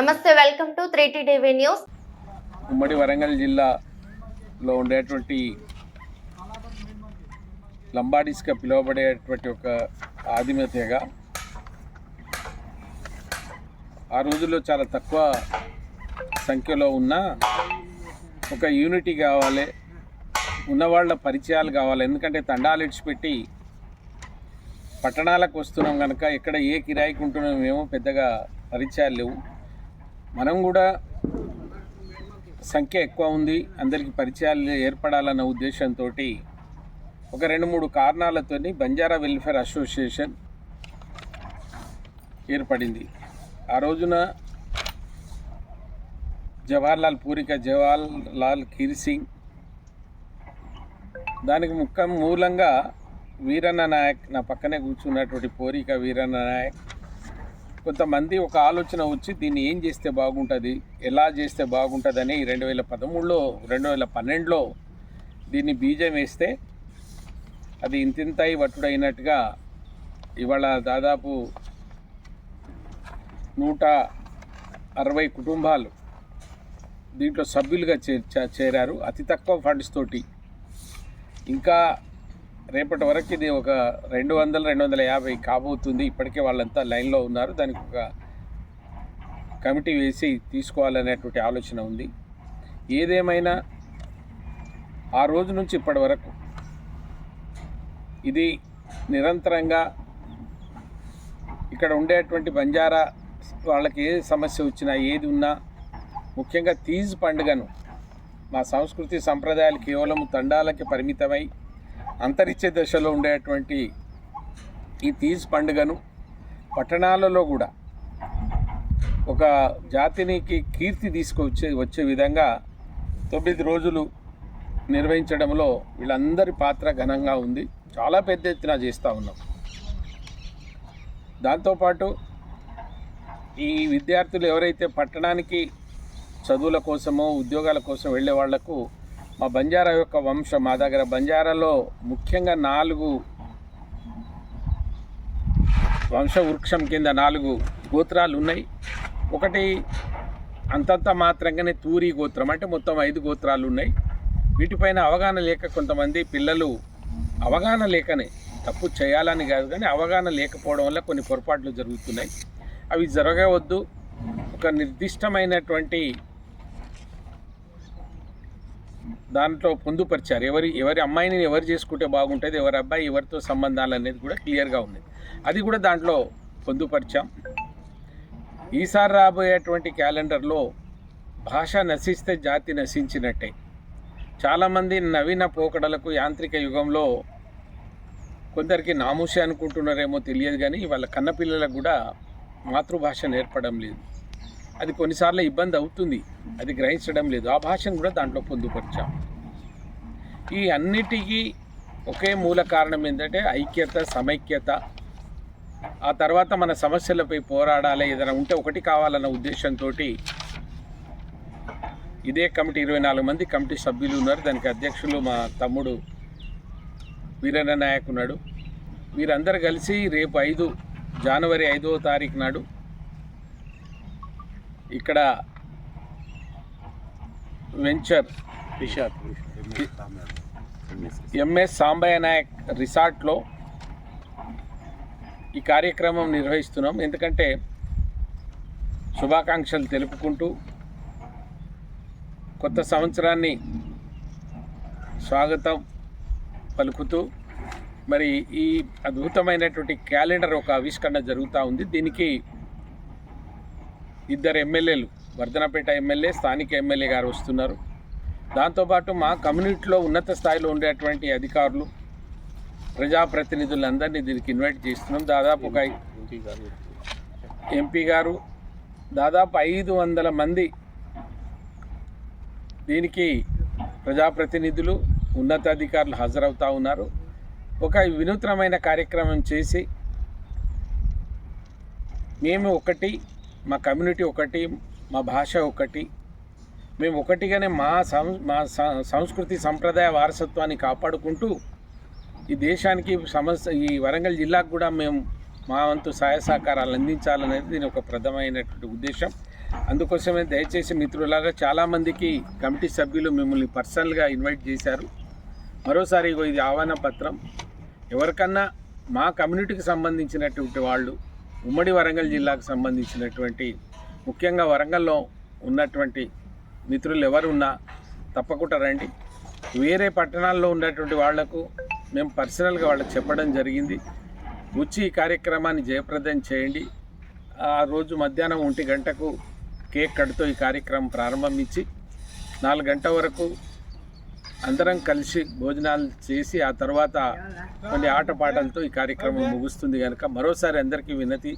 నమస్తే welcome to three TV news. ఉమ్మడి వరంగల్ జిల్లాలో ఉండేటువంటి లంబాడీస్గా పిలువబడేటువంటి ఒక ఆదిమ తెగ ఆ రోజుల్లో చాలా తక్కువ సంఖ్యలో ఉన్న ఒక యూనిటీ కావాలి ఉన్నవాళ్ళ పరిచయాలు కావాలి. ఎందుకంటే తండాలు ఇడిచిపెట్టి పట్టణాలకు వస్తున్నాం కనుక ఎక్కడ ఏ కిరాయికి ఉంటున్నామేమో పెద్దగా పరిచయాలు లేవు. మనం కూడా సంఖ్య ఎక్కువ ఉంది అందరికీ పరిచయాలు ఏర్పడాలన్న ఉద్దేశంతో ఒక రెండు మూడు కారణాలతోని బంజారా వెల్ఫేర్ అసోసియేషన్ ఏర్పడింది. ఆ రోజున జవహర్లాల్ పూరిక జవహర్లాల్ కీర్ సింగ్ దానికి ముఖ్య మూలంగా వీరన్న నాయక్ నా పక్కనే కూర్చున్నటువంటి పూరిక వీరన్న నాయక్ కొంతమంది ఒక ఆలోచన వచ్చి దీన్ని ఏం చేస్తే బాగుంటుంది ఎలా చేస్తే బాగుంటుందని రెండు వేల పదమూడులో రెండు వేల పన్నెండులో దీన్ని బీజం వేస్తే అది ఇంతింతాయి వట్టుడైనట్టుగా ఇవాళ దాదాపు నూట అరవై కుటుంబాలు దీంట్లో సభ్యులుగా చే చేరారు. అతి తక్కువ ఫండ్స్ తోటి. ఇంకా రేపటి వరకు ఇది ఒక రెండు వందల రెండు వందల యాభై కాబోతుంది. ఇప్పటికే వాళ్ళంతా లైన్లో ఉన్నారు. దానికి ఒక కమిటీ వేసి తీసుకోవాలనేటువంటి ఆలోచన ఉంది. ఏదేమైనా ఆ రోజు నుంచి ఇప్పటి వరకు ఇది నిరంతరంగా ఇక్కడ ఉండేటువంటి బంజారా వాళ్ళకి ఏ సమస్య వచ్చినా ఏది ఉన్నా ముఖ్యంగా తీజ్ పండుగను మా సంస్కృతి సంప్రదాయాలు కేవలం తండాలకి పరిమితమై అంతరించే దశలో ఉండేటువంటి ఈ తీజ్ పండుగను పట్టణాలలో కూడా ఒక జాతినికి కీర్తి తీసుకొచ్చే వచ్చే విధంగా తొమ్మిది రోజులు నిర్వహించడంలో వీళ్ళందరి పాత్ర ఘనంగా ఉంది. చాలా పెద్ద ఎత్తున చేస్తూ ఉన్నాం. దాంతోపాటు ఈ విద్యార్థులు ఎవరైతే పట్టణానికి చదువుల కోసమో ఉద్యోగాల కోసం వెళ్ళే వాళ్ళకు మా బంజారా యొక్క వంశం మా దగ్గర బంజారాలో ముఖ్యంగా నాలుగు వంశ వృక్షం కింద నాలుగు గోత్రాలు ఉన్నాయి. ఒకటి అంతంత మాత్రంగానే తూరి గోత్రం అంటే మొత్తం ఐదు గోత్రాలు ఉన్నాయి. వీటిపైన అవగాహన లేక కొంతమంది పిల్లలు అవగాహన లేకనే తప్పు చేయాలని కాదు కానీ అవగాహన లేకపోవడం వల్ల కొన్ని పొరపాట్లు జరుగుతున్నాయి. అవి జరగవద్దు. ఒక నిర్దిష్టమైనటువంటి దాంట్లో పొందుపరిచారు. ఎవరి ఎవరి అమ్మాయిని ఎవరు చేసుకుంటే బాగుంటుంది ఎవరి అబ్బాయి ఎవరితో సంబంధాలు అనేది కూడా క్లియర్గా ఉంది. అది కూడా దాంట్లో పొందుపరిచాం. ఈసారి రాబోయేటువంటి క్యాలెండర్లో భాష నశిస్తే జాతి నశించినట్టే. చాలామంది నవీన పోకడలకు యాంత్రిక యుగంలో కొందరికి నామూషి అనుకుంటున్నారేమో తెలియదు కానీ వాళ్ళ కన్నపిల్లలకు కూడా మాతృభాష నేర్పడం లేదు. అది కొన్నిసార్లు ఇబ్బంది అవుతుంది. అది గ్రహించడం లేదు. ఆ భాషను కూడా దాంట్లో పొందుపరిచాం. ఈ అన్నిటికీ ఒకే మూల కారణం ఏంటంటే ఐక్యత సమైక్యత. ఆ తర్వాత మన సమస్యలపై పోరాడాలి ఏదైనా ఉంటే ఒకటి కావాలన్న ఉద్దేశంతో ఇదే కమిటీ ఇరవై నాలుగు మంది కమిటీ సభ్యులు ఉన్నారు. దానికి అధ్యక్షులు మా తమ్ముడు వీరన్న నాయక్ ఉన్నాడు. వీరందరూ కలిసి రేపు ఐదు జనవరి ఐదవ తారీఖు నాడు ఇక్కడ వెంచర్ ఎంఎస్ సాంబయ్య నాయక్ రిసార్ట్లో ఈ కార్యక్రమం నిర్వహిస్తున్నాం. ఎందుకంటే శుభాకాంక్షలు తెలుపుకుంటూ కొత్త సంవత్సరాన్ని స్వాగతం పలుకుతూ మరి ఈ అద్భుతమైనటువంటి క్యాలెండర్ ఒక ఆవిష్కరణ జరుగుతూ ఉంది. దీనికి ఇద్దరు ఎమ్మెల్యేలు వర్ధనపేట ఎమ్మెల్యే స్థానిక ఎమ్మెల్యే గారు వస్తున్నారు. దాంతోపాటు మా కమ్యూనిటీలో ఉన్నత స్థాయిలో ఉండేటువంటి అధికారులు ప్రజాప్రతినిధులందరినీ దీనికి ఇన్వైట్ చేస్తున్నాం. దాదాపు ఒక ఎంపీ గారు దాదాపు ఐదు వందల మంది దీనికి ప్రజాప్రతినిధులు ఉన్నతాధికారులు హాజరవుతూ ఉన్నారు. ఒక వినూత్నమైన కార్యక్రమం చేసి మేము ఒకటి మా కమ్యూనిటీ ఒకటి మా భాష ఒకటి. మేము ఒకటిగానే మా సం మా సంస్కృతి సంప్రదాయ వారసత్వాన్ని కాపాడుకుంటూ ఈ దేశానికి సమస్య ఈ వరంగల్ జిల్లాకు కూడా మేము మా వంతు సహాయ సహకారాలు అందించాలనేది దీని ఒక ప్రధమైనటువంటి ఉద్దేశం. అందుకోసమే దయచేసి మిత్రులారా చాలామందికి కమిటీ సభ్యులు మిమ్మల్ని పర్సనల్గా ఇన్వైట్ చేశారు. మరోసారి ఇగో ఇది ఆహ్వాన పత్రం. ఎవరికన్నా మా కమ్యూనిటీకి సంబంధించినటువంటి వాళ్ళు ఉమ్మడి వరంగల్ జిల్లాకు సంబంధించినటువంటి ముఖ్యంగా వరంగల్లో ఉన్నటువంటి మిత్రులు ఎవరున్నా తప్పకుండా రండి. వేరే పట్టణాల్లో ఉన్నటువంటి వాళ్ళకు మేము పర్సనల్గా వాళ్ళకి చెప్పడం జరిగింది. వచ్చి ఈ కార్యక్రమాన్ని జయప్రదం చేయండి. ఆ రోజు మధ్యాహ్నం ఒంటి గంటకు కేక్ కడుతూ ఈ కార్యక్రమం ప్రారంభించి నాలుగు గంటల వరకు అందరం కలిసి భోజనాలు చేసి ఆ తర్వాత కొన్ని ఆటపాటలతో ఈ కార్యక్రమం ముగుస్తుంది కనుక మరోసారి అందరికీ వినతి.